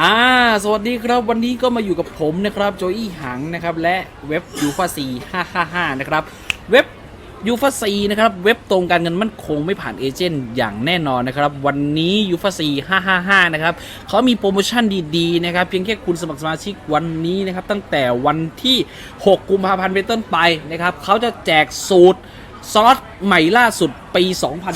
อ่าสวัสดีครับวันนี้ก็มาอยู่กับผมนะครับโจอี้หังนะครับและเว็บยูฟาซี555นะครับเว็บยูฟาซีนะครับเว็บตรงการเงินมั่นคงไม่ผ่านเอเจนต์อย่างแน่นอนนะครับวันนี้ยูฟาซี555นะครับเขามีโปรโมชั่นดีๆนะครับเพียงแค่คุณสมัครสมาชิกวันนี้นะครับตั้งแต่วันที่ 6 กุมภาพันธ์เป็นต้นไปนะครับเขาจะแจกสูตร ซอสใหม่ล่าสุดปี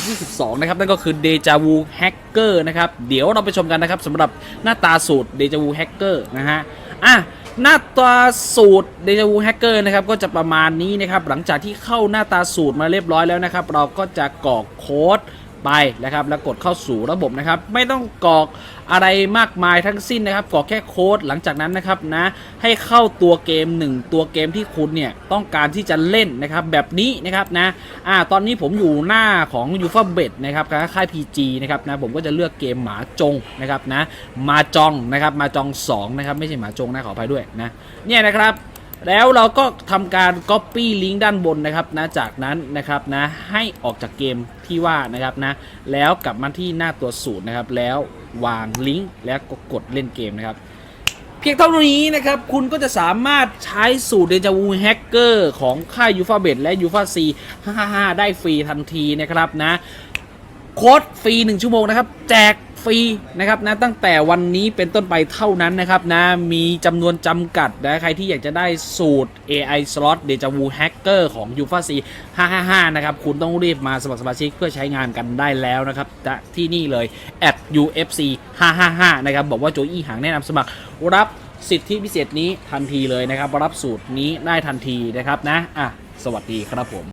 2022 นะครับ นั่นก็คือ Deja Vu Hacker นะครับ เดี๋ยวเราไปชมกันนะครับสำหรับหน้าตาสูตร Deja Vu Hacker นะฮะ อะ หน้าตาสูตร Deja Vu Hacker นะครับ ก็จะประมาณนี้นะครับ หลังจากที่เข้าหน้าตาสูตรมาเรียบร้อยแล้วนะครับ เราก็จะกรอกโค้ด ไปนะครับแล้วกดเข้าสู่ระบบนะครับ ไม่ต้องกรอกอะไรมากมายทั้งสิ้นนะครับกรอกแค่โค้ดหลังจากนั้นนะครับนะให้เข้าตัวเกม 1 ตัวเกมที่คุณเนี่ยต้องการที่จะเล่นนะครับแบบนี้นะครับนะอ่าตอนนี้ผมอยู่หน้าของ u f a b e t นะครับค่าย PG นะครับนะผมก็จะเลือกเกมหมาจงนะครับนะมาจองนะครับมาจอง2นะครับไม่ใช่หมาจงนะขออภัยด้วยนะเนี่ยนะครับ แล้วเราก็ทำการ Copy ลิงก์ด้านบนนะครับนะจากนั้นนะครับนะให้ออกจากเกมที่ว่านะครับนะแล้วกลับมาที่หน้าตัวสูตรนะครับ แล้ววางลิงก์แล้วก็กดเล่นเกมนะครับ เพียงเท่านี้นะครับ คุณก็จะสามารถใช้สูตรเดจาวูแฮกเกอร์ของค่ายยูฟาเบตและยูฟาซี55ได้ฟรีทันทีนะครับนะ โค้ดฟรี 1 ชั่วโมงนะครับ แจกฟรีนะครับนะตั้งแต่วันนี้เป็นต้นไปเท่านั้นนะครับนะมีจำนวนจำกัดนะใครที่อยากจะได้สูตร AI Slot Deja Vu Hacker ของ u f a c 555 นะครับ คุณต้องรีบมาสมัครสมาชิกเพื่อใช้งานกันได้แล้วนะครับจะที่นี่เลย at UFC 555 นะครับ บอกว่าโจอี้หางแนะนำสมัครรับสิทธิพิเศษนี้ทันทีเลยนะครับ รับสูตรนี้ได้ทันทีนะครับนะอะสวัสดีครับผม